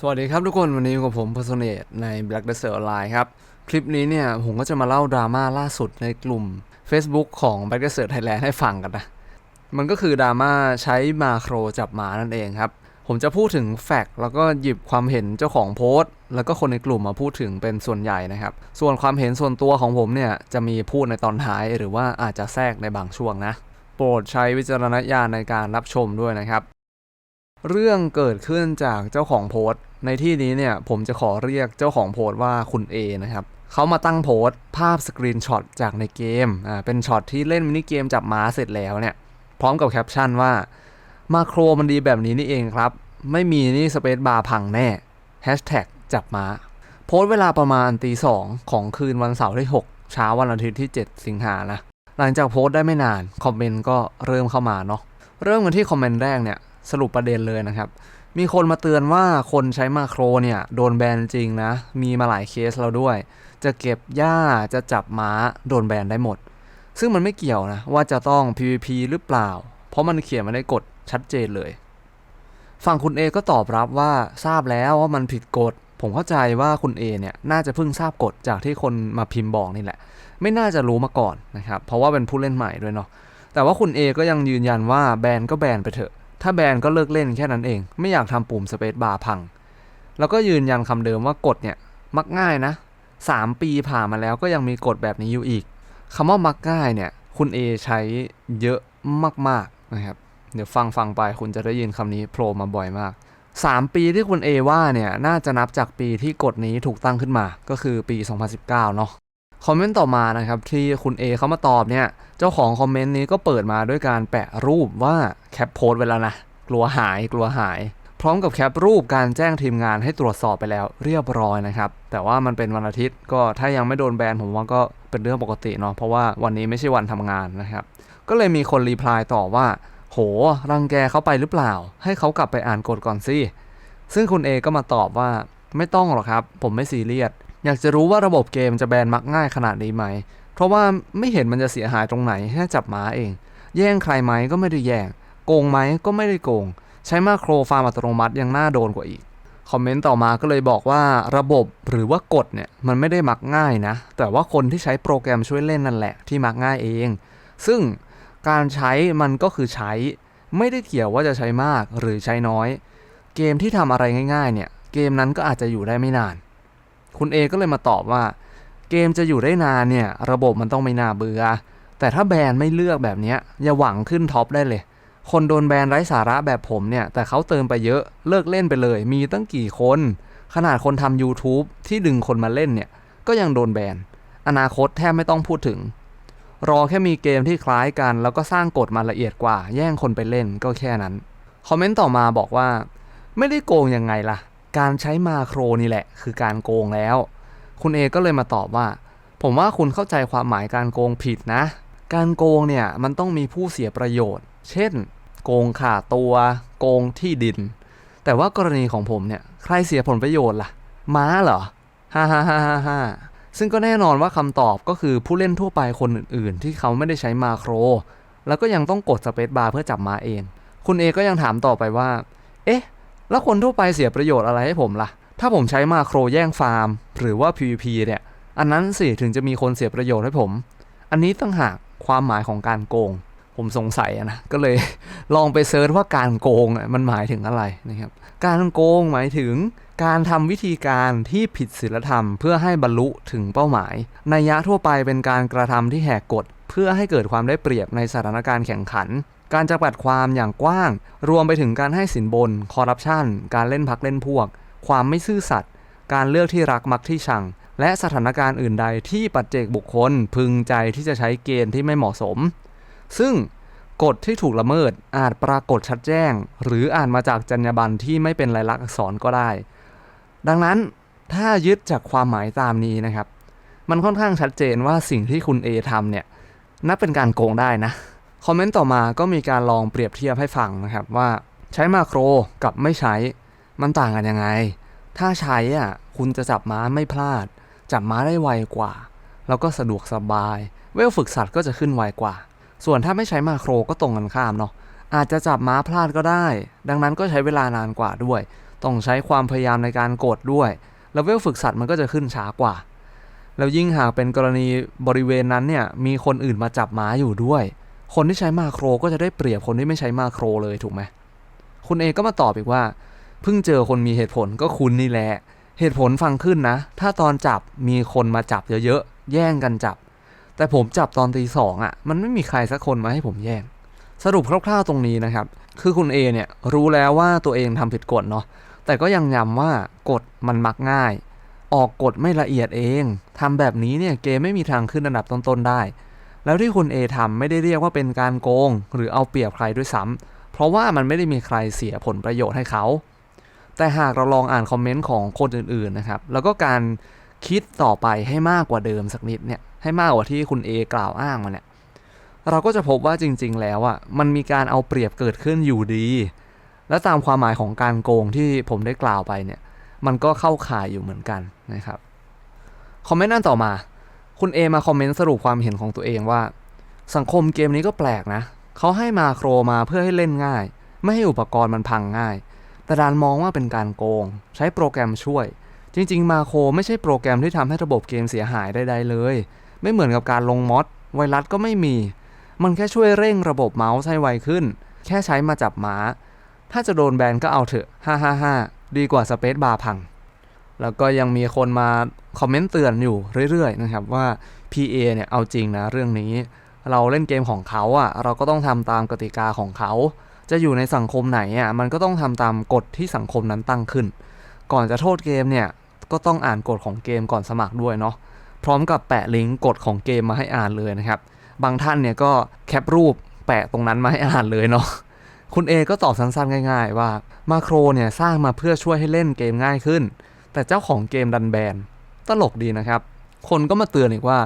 สวัสดีครับทุกคนวันนี้อยู่กับผม p e r s o n a t e ใน Black Desert Online ครับ คลิปนี้เนี่ยผมก็จะมาเล่าดราม่าล่าสุดในกลุ่ม Facebook ของ Black Desert Thailand ให้ฟังกันนะ มันก็คือดราม่าใช้มาโครจับหมานั่นเองครับ ผมจะพูดถึงแฟกต์แล้วก็หยิบความเห็นเจ้าของโพสต์ แล้วก็คนในกลุ่มมาพูดถึงเป็นส่วนใหญ่นะครับ ส่วนความเห็นส่วนตัวของผมเนี่ยจะมีพูดในตอนท้าย หรือว่าอาจจะแทรกในบางช่วงนะ โปรดใช้วิจารณญาณในการรับชมด้วยนะครับ เรื่องเกิดขึ้นจากเจ้าของโพสต์ ในที่นี้เนี่ยผมจะขอเรียกเจ้าของโพสต์ว่าคุณ A นะครับเขามาตั้งโพสต์ภาพสกรีนช็อตจากในเกมอ่าเป็นช็อตที่เล่นมินิเกมจับม้าเสร็จแล้วเนี่ยพร้อมกับแคปชั่นว่ามาโครมันดีแบบนี้นี่เองครับ ไม่มีนี่สเปซบาร์พังแน่แฮชแท็กจับม้า โพสต์เวลาประมาณตีสองของคืนวันเสาร์ที่ 6 เช้าวันอาทิตย์ที่ 7 สิงหานะหลังจากโพสต์ได้ไม่นาน คอมเมนต์ก็เริ่มเข้ามาเนาะเริ่มกันที่คอมเมนต์แรกเนี่ยสรุปประเด็นเลยนะครับ มีคนมาเตือนว่าคนใช้มาโครเนี่ยโดนแบนจริงนะ มีมาหลายเคสแล้วด้วย จะเก็บหญ้าจะจับม้าโดนแบนได้หมด ซึ่งมันไม่เกี่ยวนะ ว่าจะต้อง PVP หรือเปล่า เพราะมันเขียนมาในกฎชัดเจนเลย ฝั่งคุณ A ก็ตอบรับว่าทราบแล้วว่ามันผิดกฎ ผมเข้าใจว่าคุณ A เนี่ยน่าจะเพิ่งทราบกฎจากที่คนมาพิมพ์บอกนี่แหละ ไม่น่าจะรู้มาก่อนนะครับ เพราะว่าเป็นผู้เล่นใหม่ด้วยเนาะ แต่ว่าคุณ A ก็ยังยืนยันว่าแบนก็แบนไปเถอะ ถ้าแบนก็เลิกเล่นแค่นั้นเอง ไม่อยากทำปุ่มสเปซบาร์พัง แล้วก็ยืนยันคำเดิมว่ากฎเนี่ย มักง่ายนะ 3 ปีผ่านมาแล้วก็ยังมีกฎแบบนี้อยู่อีกคำว่ามักง่ายเนี่ย คุณ A ใช้เยอะมากๆนะครับ เดี๋ยวฟังฟังไปคุณจะได้ยินคำนี้โผล่มาบ่อยมาก 3 ปีที่คุณ A ว่าเนี่ย น่าจะนับจากปีที่กฎนี้ถูกตั้งขึ้นมา ก็คือปี 2019 เนาะ คอมเมนต์ต่อมานะครับที่คุณ A เขามาตอบเนี่ย เจ้าของคอมเมนต์นี้ก็เปิดมาด้วยการแปะรูปว่าแคปโพสต์ไว้แล้วนะ กลัวหายกลัวหาย พร้อมกับแคปรูปการแจ้งทีมงานให้ตรวจสอบไปแล้วเรียบร้อยนะครับ แต่ว่ามันเป็นวันอาทิตย์ก็ถ้ายังไม่โดนแบนผมว่าก็เป็นเรื่องปกติเนาะเพราะว่าวันนี้ไม่ใช่วันทำงานนะครับ ก็เลยมีคนรีプライต่อว่า โห รังแกเขาไปหรือเปล่า ให้เขากลับไปอ่านกฎก่อนสิ ซึ่งคุณ A ก็มาตอบว่าไม่ต้องหรอกครับ ผมไม่ซีเรียส อยากจะรู้ว่าระบบเกมจะแบนมักง่ายขนาดนี้ไหม เพราะว่าไม่เห็นมันจะเสียหายตรงไหนแค่จับหมาเอง แย่งใครไหมก็ไม่ได้แย่ง โกงไหมก็ไม่ได้โกง ใช้มาโครฟาร์มอัตโนมัติยังน่าโดนกว่าอีก คอมเมนต์ต่อมาก็เลยบอกว่าระบบหรือว่ากฎเนี่ยมันไม่ได้มักง่ายนะ แต่ว่าคนที่ใช้โปรแกรมช่วยเล่นนั่นแหละที่มักง่ายเอง ซึ่งการใช้มันก็คือใช้ ไม่ได้เกี่ยวว่าจะใช้มากหรือใช้น้อย เกมที่ทำอะไรง่ายๆเนี่ยเกมนั้นก็อาจจะอยู่ได้ไม่นาน คุณเอก็เลยมาตอบว่า เกมจะอยู่ได้นานเนี่ย ระบบมันต้องไม่น่าเบื่อ แต่ถ้าแบรนด์ไม่เลือกแบบนี้อย่าหวังขึ้นท็อปได้เลย คนโดนแบรนด์ไร้สาระแบบผมเนี่ย แต่เขาเติมไปเยอะเลิกเล่นไปเลย มีตั้งกี่คน ขนาดคนทำ YouTube ที่ดึงคนมาเล่นเนี่ย ก็ยังโดนแบนอนาคตแทบไม่ต้องพูดถึง รอแค่มีเกมที่คล้ายกัน แล้วก็สร้างกฎมาละเอียดกว่า แย่งคนไปเล่นก็แค่นั้นคอมเมนต์ต่อมาบอกว่า ไม่ได้โกงยังไงล่ะ การใช้มาโครนี่แหละ คือการโกงแล้ว คุณเอก็เลยมาตอบว่า ผมว่าคุณเข้าใจความหมายการโกงผิดนะ การโกงเนี่ยมันต้องมีผู้เสียประโยชน์ เช่น โกงขาตัว โกงที่ดิน แต่ว่ากรณีของผมเนี่ยใครเสียผลประโยชน์ล่ะ ม้าเหรอฮ่าฮ่าฮ่าฮ่าฮ่าซึ่งก็แน่นอนว่าคำตอบก็คือผู้เล่นทั่วไปคนอื่นๆ ที่เขาไม่ได้ใช้มาโคร แล้วก็ยังต้องกดสเปซบาร์เพื่อจับม้าเอง คุณเอก็ยังถามต่อไปว่า เอ๊ะ แล้วคนทั่วไปเสียประโยชน์อะไรให้ผมล่ะ ถ้าผมใช้มาโครแย่งฟาร์ม หรือว่า PVP เนี่ย อันนั้นสิถึงจะมีคนเสียประโยชน์ให้ผม อันนี้ตั้งหากความหมายของการโกง ผมสงสัยนะ ก็เลยลองไปเซิร์ชว่าการโกงมันหมายถึงอะไรนะครับ การโกงหมายถึงการทำวิธีการที่ผิดศีลธรรม เพื่อให้บรรลุถึงเป้าหมายนัยยะทั่วไปเป็นการกระทำที่แหกกฎเพื่อให้เกิดความได้เปรียบในสถานการณ์แข่งขัน การจำกัดความอย่างกว้าง รวมไปถึงการให้สินบน คอร์รัปชัน การเล่นพักเล่นพวก ความไม่ซื่อสัตย์ การเลือกที่รักมักที่ชัง และสถานการณ์อื่นใดที่ปัจเจกบุคคลพึงใจที่จะใช้เกณฑ์ที่ไม่เหมาะสม ซึ่งกฎที่ถูกละเมิดอาจปรากฏชัดแจ้ง หรืออ่านมาจากจรรยาบรรณที่ไม่เป็นลายลักษณ์อักษรก็ได้ ดังนั้นถ้ายึดจากความหมายตามนี้นะครับ มันค่อนข้างชัดเจนว่าสิ่งที่คุณ A ทำเนี่ยนับเป็นการโกงได้นะ คอมเมนต์ต่อมาก็มีการลองเปรียบเทียบให้ฟังนะครับว่าใช้มาโครกับไม่ใช้มันต่างกันยังไง ถ้าใช้อะคุณจะจับม้าไม่พลาด จับม้าได้ไวกว่า แล้วก็สะดวกสบาย เวลฝึกสัตว์ก็จะขึ้นไวกว่า ส่วนถ้าไม่ใช้มาโครก็ตรงกันข้ามเนาะอาจจะจับม้าพลาดก็ได้ ดังนั้นก็ใช้เวลานานกว่าด้วย ต้องใช้ความพยายามในการกดด้วย แล้วเวลฝึกสัตว์มันก็จะขึ้นช้ากว่า แล้วยิ่งหากเป็นกรณีบริเวณนั้นเนี่ยมีคนอื่นมาจับม้าอยู่ด้วย คนที่ใช้มาโครก็จะได้เปรียบคนที่ไม่ใช้มาโครเลยถูกไหมคุณเอก็มาตอบอีกว่า เพิ่งเจอคนมีเหตุผลก็คุณนี่แหละ เหตุผลฟังขึ้นนะ ถ้าตอนจับมีคนมาจับเยอะๆ แย่งกันจับ แต่ผมจับตอนตีสองอะ มันไม่มีใครสักคนมาให้ผมแย่ง สรุปคร่าวๆตรงนี้นะครับ คือคุณเอเนี่ยรู้แล้วว่าตัวเองทำผิดกฎเนาะ แต่ก็ยังย้ำว่ากฎมันมักง่าย ออกกฎไม่ละเอียดเองทำแบบนี้เนี่ยเกมไม่มีทางขึ้นอันดับต้นๆได้ แล้วที่คุณเอทำไม่ได้เรียกว่าเป็นการโกง หรือเอาเปรียบใครด้วยซ้ำเพราะว่ามันไม่ได้มีใครเสียผลประโยชน์ให้เขา แต่หากเราลองอ่านคอมเมนต์ของคนอื่นๆนะครับ แล้วก็การคิดต่อไปให้มากกว่าเดิมสักนิดเนี่ย ให้มากกว่าที่คุณเอกล่าวอ้างมาเนี่ย เราก็จะพบว่าจริง ๆ แล้วอะ มันมีการเอาเปรียบเกิดขึ้นอยู่ดี และตามความหมายของการโกงที่ผมได้กล่าวไปเนี่ย มันก็เข้าข่ายอยู่เหมือนกันนะครับ คอมเมนต์นั่นต่อมา คุณเอมาคอมเมนต์สรุปความเห็นของตัวเองว่า สังคมเกมนี้ก็แปลกนะ เขาให้มาโครมาเพื่อให้เล่นง่าย ไม่ให้อุปกรณ์มันพังง่าย แต่ดานมองว่าเป็นการโกง ใช้โปรแกรมช่วย จริง ๆ มาโครไม่ใช่โปรแกรมที่ทำให้ระบบเกมเสียหายใดๆเลย ไม่เหมือนกับการลงมอดไวรัสก็ไม่มี มันแค่ช่วยเร่งระบบเมาส์ให้ไวขึ้น แค่ใช้มาจับม้าถ้าจะโดนแบนก็เอาเถอะ ฮ่าฮ่าฮ่าดีกว่าสเปซบาร์พัง แล้วก็ยังมีคนมาคอมเมนต์เตือนอยู่เรื่อยๆนะครับว่า PA เนี่ยเอาจริงนะเรื่องนี้ เราเล่นเกมของเขาอะเราก็ต้องทำตามกติกาของเขา จะอยู่ในสังคมไหนอะมันก็ต้องทำตามกฎที่สังคมนั้นตั้งขึ้น ก่อนจะโทษเกมเนี่ยก็ต้องอ่านกฎของเกมก่อนสมัครด้วยเนาะพร้อมกับแปะลิงก์กฎของเกมมาให้อ่านเลยนะครับ บางท่านเนี่ยก็แคปรูปแปะตรงนั้นมาให้อ่านเลยเนาะคุณเอก็ตอบสั้นๆง่าย ๆ ว่ามาโครเนี่ยสร้างมาเพื่อช่วยให้เล่นเกมง่ายขึ้น แต่เจ้าของเกมดันแบนตลกดีนะครับ คนก็มาเตือนอีกว่า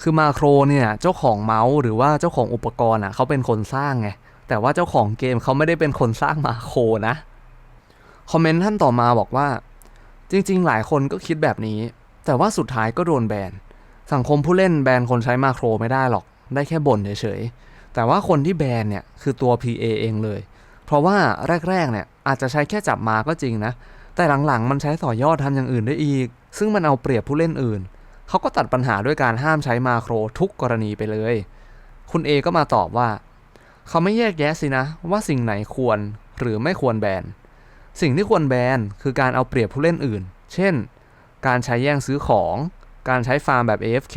คือมาโครเนี่ยเจ้าของเมาส์หรือว่าเจ้าของอุปกรณ์อะเขาเป็นคนสร้างไงแต่ว่าเจ้าของเกมเขาไม่ได้เป็นคนสร้างมาโครนะคอมเมนต์ท่านต่อมาบอกว่า จริง ๆ หลายคนก็คิดแบบนี้ แต่ว่าสุดท้ายก็โดนแบนสังคมผู้เล่นแบนคนใช้มาโครไม่ได้หรอก ได้แค่บ่นเฉยๆ แต่ว่าคนที่แบนเนี่ยคือตัว PA เองเลย เพราะว่าแรกๆเนี่ยอาจจะใช้แค่จับมาก็จริงนะ แต่หลังๆ มันใช้ต่อยอดทำอย่างอื่นได้อีก ซึ่งมันเอาเปรียบผู้เล่นอื่น เขาก็ตัดปัญหาด้วยการห้ามใช้มาโครทุกกรณีไปเลย คุณ A ก็มาตอบว่า เขาไม่แยกแยะสินะ ว่าสิ่งไหนควรหรือไม่ควรแบน สิ่งที่ควรแบนคือการเอาเปรียบผู้เล่นอื่น เช่น การใช้แย่งซื้อของ การใช้ฟาร์มแบบ AFK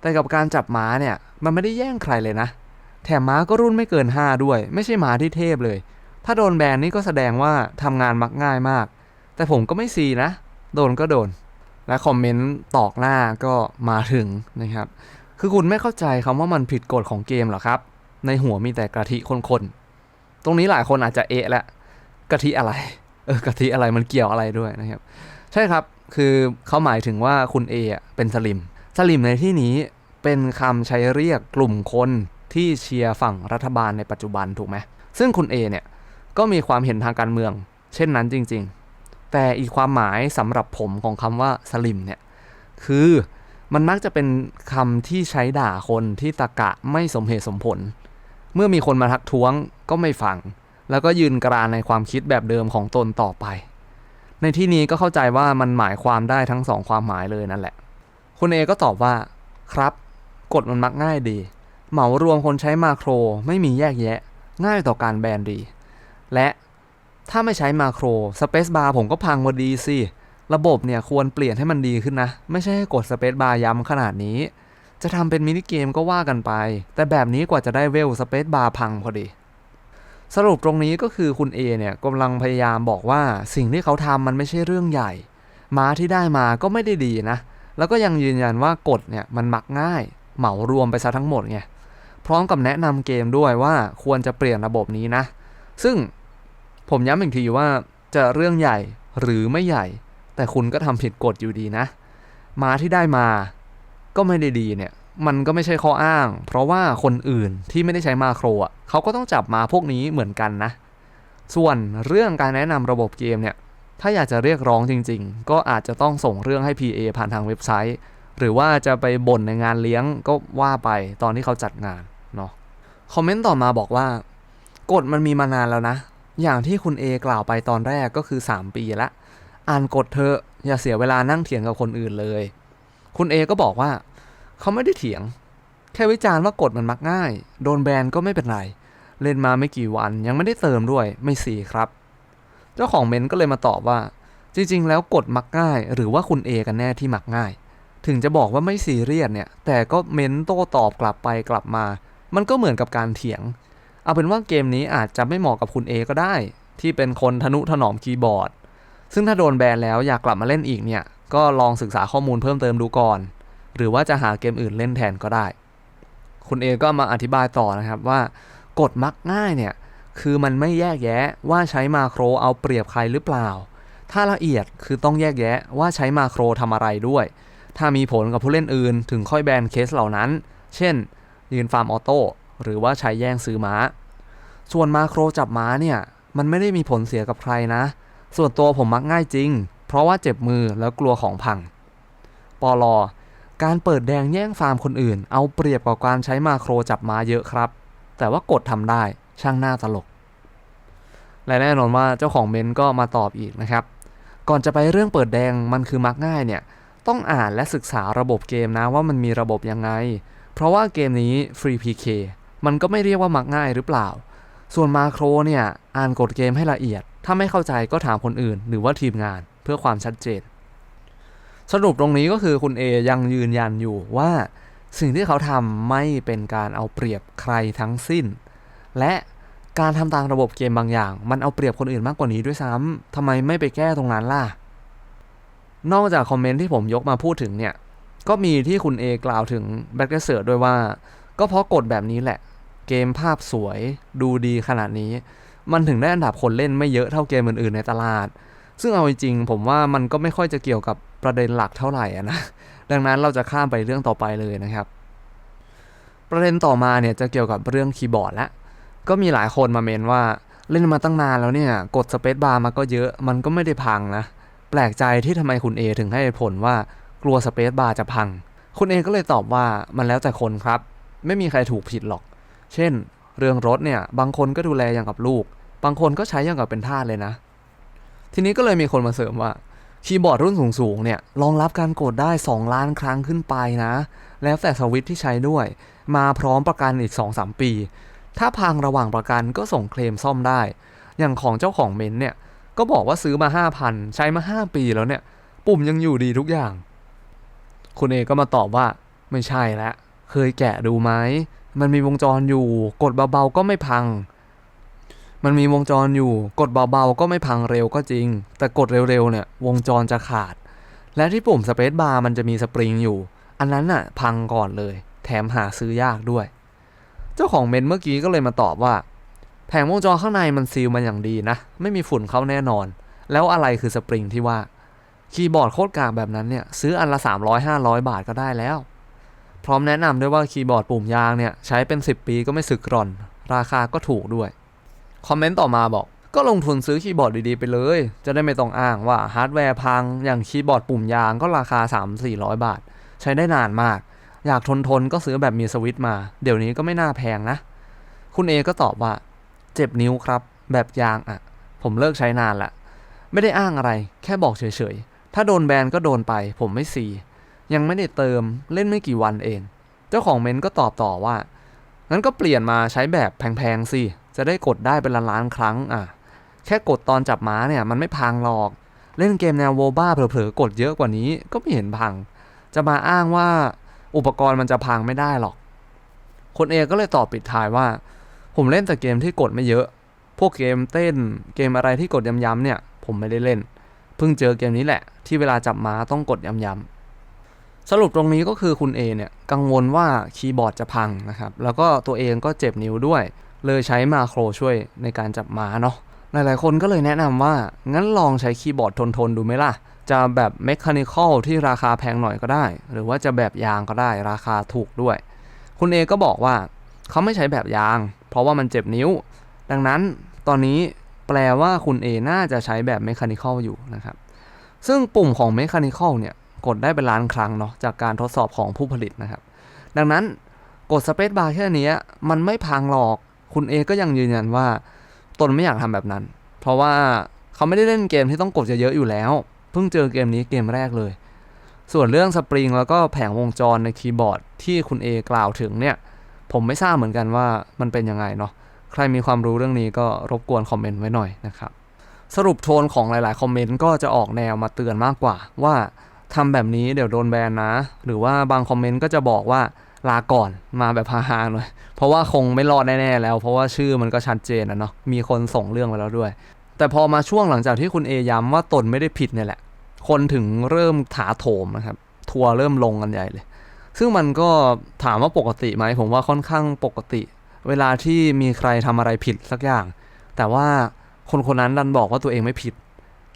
แต่กับการจับม้าเนี่ยมันไม่ได้แย่งใครเลยนะ แถมม้าก็รุ่นไม่เกิน 5 ด้วย ไม่ใช่ม้าที่เทพเลย ถ้าโดนแบนนี่ก็แสดงว่าทำงานมักง่ายมาก แต่ผมก็ไม่ซีนะ โดนก็โดน และคอมเมนต์ตอกหน้าก็มาถึงนะครับ คือคุณไม่เข้าใจคำว่ามันผิดกฎของเกมเหรอครับ ในหัวมีแต่กะทิคนๆ ตรงนี้หลายคนอาจจะเอะและกะทิอะไร เออกะทิอะไรมันเกี่ยวอะไรด้วยนะครับ ใช่ครับ คือเขาหมายถึงว่าคุณเออะเป็นสลิม สลิมในที่นี้เป็นคำใช้เรียกกลุ่มคนที่เชียร์ฝั่งรัฐบาลในปัจจุบันถูกไหม ซึ่งคุณเอเนี่ยก็มีความเห็นทางการเมือง เช่นนั้นจริง ๆ แต่อีกความหมายสำหรับผมของคำว่าสลิมเนี่ยคือมันมักจะเป็นคำที่ใช้ด่าคนที่ตะกะไม่สมเหตุสมผล เมื่อมีคนมาทักท้วงก็ไม่ฟัง แล้วก็ยืนกรานในความคิดแบบเดิมของตนต่อไป ในที่นี้ก็เข้าใจว่ามันหมายความได้ทั้งสองความหมายเลยนั่นแหละ คุณเอก็ตอบว่าครับกฎมันมักง่ายดี เหมารวมคนใช้มาโครไม่มีแยกแยะ ง่ายต่อการแบนดี และ ถ้าไม่ใช้มาโครสเปซบาร์ผมก็พังพอดีสิ ระบบเนี่ยควรเปลี่ยนให้มันดีขึ้นนะ ไม่ใช่ให้กดสเปซบาร์ย้ำขนาดนี้ จะทำเป็นมินิเกมก็ว่ากันไป แต่แบบนี้กว่าจะได้เวลสเปซบาร์พังพอดี สรุปตรงนี้ก็คือคุณ A เนี่ยกำลังพยายามบอกว่าสิ่งที่เขาทำมันไม่ใช่เรื่องใหญ่ ม้าที่ได้มาก็ไม่ได้ดีนะ แล้วก็ยังยืนยันว่ากฎเนี่ยมันมักง่าย เหมารวมไปซะทั้งหมดไง พร้อมกับแนะนำเกมด้วยว่าควรจะเปลี่ยนระบบนี้นะ ซึ่ง ผมย้ำอีกทีว่าจะเรื่องใหญ่หรือไม่ใหญ่ แต่คุณก็ทำผิดกฎอยู่ดีนะ มาที่ได้มาก็ไม่ได้ดีเนี่ยมันก็ไม่ใช่ข้ออ้าง เพราะว่าคนอื่นที่ไม่ได้ใช้มาโครอะเขาก็ต้องจับมาพวกนี้เหมือนกันนะ ส่วนเรื่องการแนะนำระบบเกมเนี่ยถ้าอยากจะเรียกร้องจริง ๆ ก็อาจจะต้องส่งเรื่องให้ PA ผ่านทางเว็บไซต์ หรือว่าจะไปบ่นในงานเลี้ยงก็ว่าไปตอนที่เขาจัดงานเนาะคอมเมนต์ต่อมาบอกว่า กฎมันมีมานานแล้วนะ อย่างที่คุณ A กล่าวไปตอนแรกก็คือ 3 ปีละ อ่านกฎเธออย่าเสียเวลานั่งเถียงกับคนอื่นเลย คุณ A ก็บอกว่า เขาไม่ได้เถียง แค่วิจารณ์ว่ากฎมันมักง่าย โดนแบนก็ไม่เป็นไร เล่นมาไม่กี่วันยังไม่ได้เติมด้วยไม่สีครับ เจ้าของเมนก็เลยมาตอบว่า จริง ๆ แล้วกฎมักง่าย หรือว่าคุณ A กันแน่ที่มักง่าย ถึงจะบอกว่าไม่ซีเรียสเนี่ย แต่ก็เม้นโต้ตอบกลับไปกลับมา มันก็เหมือนกับการเถียง เอาเป็นว่าเกมนี้อาจจะไม่เหมาะกับคุณ A ก็ได้ ที่เป็นคนทนุถนอมคีย์บอร์ด ซึ่งถ้าโดนแบนแล้วอยากกลับมาเล่นอีกเนี่ย ก็ลองศึกษาข้อมูลเพิ่มเติมดูก่อน หรือว่าจะหาเกมอื่นเล่นแทนก็ได้ คุณ A ก็มาอธิบายต่อนะครับว่ากฎมักง่ายเนี่ยคือมันไม่แยกแยะว่าใช้มาโครเอาเปรียบใครหรือเปล่า ถ้าละเอียดคือต้องแยกแยะว่าใช้มาโครทำอะไรด้วย ถ้ามีผลกับผู้เล่นอื่น ถึงค่อยแบนเคสเหล่านั้น เช่น ยืนฟาร์มออโต้ หรือว่าใช้แย่งซื้อม้า ส่วนมาโครจับม้าเนี่ย มันไม่ได้มีผลเสียกับใครนะ ส่วนตัวผมมักง่ายจริง เพราะว่าเจ็บมือแล้วกลัวของพัง ปลอการเปิดแดงแย่งฟาร์มคนอื่น เอาเปรียบกว่าการใช้มาโครจับม้าเยอะครับ แต่ว่ากดทำได้ช่างหน้าตลก และแน่นอนว่าเจ้าของเมนก็มาตอบอีกนะครับ ก่อนจะไปเรื่องเปิดแดงมันคือมักง่ายเนี่ย ต้องอ่านและศึกษาระบบเกมนะว่ามันมีระบบยังไง เพราะว่าเกมนี้ฟรี PK มันก็ไม่เรียกว่ามักง่ายหรือเปล่า ส่วนมาโครเนี่ยอ่านกฎเกมให้ละเอียด ถ้าไม่เข้าใจก็ถามคนอื่น หรือว่าทีมงานเพื่อความชัดเจน สรุปตรงนี้ก็คือคุณ A ยังยืนยันอยู่ว่า สิ่งที่เขาทำไม่เป็นการเอาเปรียบใครทั้งสิ้น และการทำตามระบบเกมบางอย่าง มันเอาเปรียบคนอื่นมากกว่านี้ด้วยซ้ำทำไมไม่ไปแก้ตรงนั้นล่ะ นอกจากคอมเมนต์ที่ผมยกมาพูดถึงเนี่ย ก็มีที่คุณ A กล่าวถึงแบ็กเซอร์ด้วยว่า ก็เพราะกฎแบบนี้แหละ เกมภาพสวยดูดีขนาดนี้ มันถึงได้อันดับคนเล่นไม่เยอะเท่าเกมอื่นๆในตลาด ซึ่งเอาจริงผมว่ามันก็ไม่ค่อยจะเกี่ยวกับประเด็นหลักเท่าไหร่นะ ดังนั้นเราจะข้ามไปเรื่องต่อไปเลยนะครับ ประเด็นต่อมาเนี่ยจะเกี่ยวกับเรื่องคีย์บอร์ดละ ก็มีหลายคนมาเมนว่าเล่นมาตั้งนานแล้วเนี่ย กดสเปซบาร์มาก็เยอะ มันก็ไม่ได้พังนะ แปลกใจที่ทำไมคุณ A ถึงให้ผลว่ากลัวสเปซบาร์จะพัง คุณ A ก็เลยตอบว่ามันแล้วแต่คนครับ ไม่มีใครถูกผิดหรอก เช่น เรื่องรถเนี่ยบางคนก็ดูแลอย่างกับลูก บางคนก็ใช้อย่างกับเป็นทาสเลยนะ ทีนี้ก็เลยมีคนมาเสริมว่าคีย์บอร์ดรุ่นสูงๆเนี่ยรองรับการกดได้ 2 ล้านครั้งขึ้นไปนะ แล้วแต่สวิตช์ที่ใช้ด้วย มาพร้อมประกันอีก 2-3 ปี ถ้าพังระหว่างประกันก็ส่งเคลมซ่อมได้ อย่างของเจ้าของเมนเนี่ยก็บอกว่าซื้อมา 5,000 ใช้มา 5 ปีแล้วเนี่ย ปุ่มยังอยู่ดีทุกอย่าง คุณเอก็มาตอบว่าไม่ใช่แล้วเคยแกะดูไหม มันมีวงจรอยู่ กดเบาๆก็ไม่พัง มันมีวงจรอยู่ กดเบาๆก็ไม่พังเร็วก็จริง แต่กดเร็วๆเนี่ยวงจรจะขาด และที่ปุ่มสเปซบาร์มันจะมีสปริงอยู่ อันนั้นน่ะพังก่อนเลย แถมหาซื้อยากด้วย เจ้าของเมนเมื่อกี้ก็เลยมาตอบว่า แผงวงจรข้างในมันซีลมันอย่างดีนะ ไม่มีฝุ่นเข้าแน่นอน แล้วอะไรคือสปริงที่ว่า คีย์บอร์ดโคตรกากแบบนั้นเนี่ยซื้ออันละ300-500 บาทก็ได้แล้ว พร้อมแนะนำด้วยว่าคีย์บอร์ดปุ่มยางเนี่ยใช้เป็น 10 ปีก็ไม่สึกกร่อน ราคาก็ถูกด้วย คอมเมนต์ต่อมาบอก ก็ลงทุนซื้อคีย์บอร์ดดีๆไปเลย จะได้ไม่ต้องอ้างว่าฮาร์ดแวร์พัง อย่างคีย์บอร์ดปุ่มยางก็ราคา 3-400 บาท ใช้ได้นานมาก อยากทนทนๆก็ซื้อแบบมีสวิตมา เดี๋ยวนี้ก็ไม่น่าแพงนะ คุณเอก็ตอบว่า เจ็บนิ้วครับ แบบยางอะ่ะ ผมเลิกใช้นานละ ไม่ได้อ้างอะไร แค่บอกเฉยๆ ถ้าโดนแบนก็โดนไป ผมไม่ซี ยังไม่ได้เติมเล่นไม่กี่วันเอง เจ้าของเมนก็ตอบต่อว่า งั้นก็เปลี่ยนมาใช้แบบแพงๆสิ จะได้กดได้เป็นล้านๆครั้งอะ แค่กดตอนจับม้าเนี่ยมันไม่พังหรอก เล่นเกมแนวโวบ้าเผลอๆ กดเยอะกว่านี้ก็ไม่เห็นพัง จะมาอ้างว่าอุปกรณ์มันจะพังไม่ได้หรอก คนเอก็เลยตอบปิดท้ายว่า ผมเล่นแต่เกมที่กดไม่เยอะ พวกเกมเต้นเกมอะไรที่กดย้ำๆเนี่ย ผมไม่ได้เล่น เพิ่งเจอเกมนี้แหละ ที่เวลาจับม้าต้องกดย้ำๆ สรุปตรงนี้ก็คือคุณ A เนี่ยกังวลว่าคีย์บอร์ดจะพังนะครับ แล้วก็ตัวเองก็เจ็บนิ้วด้วย เลยใช้มาโครช่วยในการจับม้าเนาะหลายๆคนก็เลยแนะนำว่า งั้นลองใช้คีย์บอร์ดทนๆ ดูไหมล่ะ จะแบบเมคานิคอลที่ราคาแพงหน่อยก็ได้ หรือว่าจะแบบยางก็ได้ราคาถูกด้วย คุณเอก็บอกว่าเขาไม่ใช้แบบยาง เพราะว่ามันเจ็บนิ้ว ดังนั้นตอนนี้แปลว่าคุณ A น่าจะใช้แบบเมคานิคอลอยู่นะครับซึ่งปุ่มของเมคานิคอลเนี่ย กดได้เป็นล้านครั้งเนาะจากการทดสอบของผู้ผลิตนะครับ ดังนั้นกดสเปซบาร์แค่นี้มันไม่พังหรอกคุณ A ก็ยังยืนยันว่า ตนไม่อยากทำแบบนั้น เพราะว่าเขาไม่ได้เล่นเกมที่ต้องกดเยอะๆอยู่แล้ว เพิ่งเจอเกมนี้เกมแรกเลย ส่วนเรื่องสปริงแล้วก็แผงวงจรในคีย์บอร์ดที่คุณ A กล่าวถึงเนี่ย ผมไม่ทราบเหมือนกันว่ามันเป็นยังไงเนาะใครมีความรู้เรื่องนี้ก็รบกวนคอมเมนต์ไว้หน่อยนะครับสรุปโทนของหลายๆ คอมเมนต์ก็จะออกแนวมาเตือนมากกว่าว่า ทำแบบนี้เดี๋ยวโดนแบนนะ หรือว่าบางคอมเมนต์ก็จะบอกว่าลาก่อนมาแบบฮาๆหน่อย เพราะว่าคงไม่รอดแน่ๆแล้ว เพราะว่าชื่อมันก็ชัดเจนนะเนาะมีคนส่งเรื่องไปแล้วด้วย แต่พอมาช่วงหลังจากที่คุณเอย้ำว่าตนไม่ได้ผิดเนี่ยแหละ คนถึงเริ่มถาโถมนะครับ ทัวร์เริ่มลงกันใหญ่เลย ซึ่งมันก็ถามว่าปกติไหมผมว่าค่อนข้างปกติ เวลาที่มีใครทำอะไรผิดสักอย่าง แต่ว่าคนคนนั้นดันบอกว่าตัวเองไม่ผิด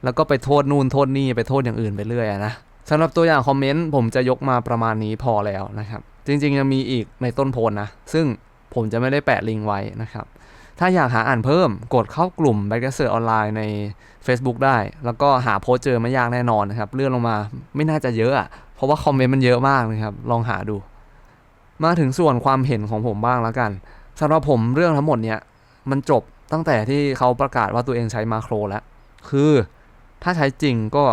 แล้วก็ไปโทษนู่นโทษนี่ไปโทษอย่างอื่นไปเรื่อยอะนะ สำหรับตัวอย่างคอมเมนต์ผมจะยกมาประมาณนี้พอแล้วนะครับ จริงๆยังมีอีกในต้นโพลนะ ซึ่งผมจะไม่ได้แปะลิงก์ไว้นะครับ ถ้าอยากหาอ่านเพิ่มกดเข้ากลุ่ม b a c k เ e อร์ออนไลน์ใน Facebook ได้ แล้วก็หาโพสเจอไม่ยากแน่นอนนะครับ เลื่อนลงมาไม่น่าจะเยอะอะเพราะว่าคอมเมนต์มันเยอะมากนะครับ ลองหาดู มาถึงส่วนความเห็นของผมบ้างแล้วกันสำหรับผมเรื่องทั้งหมดเนี่ยมันจบตั้งแต่ที่เขาประกาศว่าตัวเองใช้มาโครแล้ว คือถ้าใช้จริงก็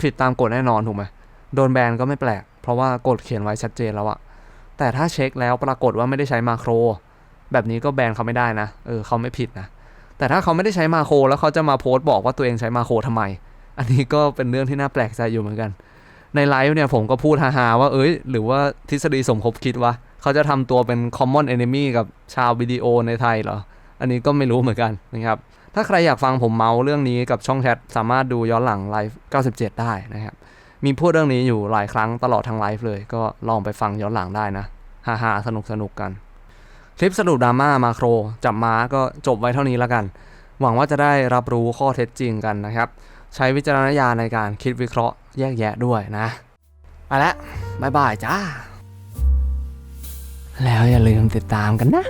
ผิดตามกฎแน่นอนถูกไหม โดนแบนก็ไม่แปลก เพราะว่ากฎเขียนไว้ชัดเจนแล้วอะแต่ถ้าเช็คแล้วปรากฏว่าไม่ได้ใช้มาโคร แบบนี้ก็แบนเขาไม่ได้นะ เออเขาไม่ผิดนะ แต่ถ้าเขาไม่ได้ใช้มาโคร แล้วเขาจะมาโพสต์บอกว่าตัวเองใช้มาโครทำไม อันนี้ก็เป็นเรื่องที่น่าแปลกใจอยู่เหมือนกัน ในไลฟ์เนี่ยผมก็พูดฮาๆว่าเอ้ย หรือว่าทฤษฎีสมคบคิดวะเขาจะทำตัวเป็น common enemy กับชาววิดีโอในไทยเหรอ อันนี้ก็ไม่รู้เหมือนกันนะครับ ถ้าใครอยากฟังผมเมาเรื่องนี้กับช่องแชทสามารถดูย้อนหลังไลฟ์97 ได้นะครับ มีพูดเรื่องนี้อยู่หลายครั้งตลอดทั้งไลฟ์เลย ก็ลองไปฟังย้อนหลังได้นะฮ่าๆสนุกสนุกกัน คลิปสรุปดราม่ามาโคร จับม้าก็จบไว้เท่านี้แล้วกัน หวังว่าจะได้รับรู้ข้อเท็จจริงกันนะครับ ใช้วิจารณญาณในการคิดวิเคราะห์แยกแยะด้วยนะไปละบายบายจ้า แล้วอย่าลืมติดตามกันนะ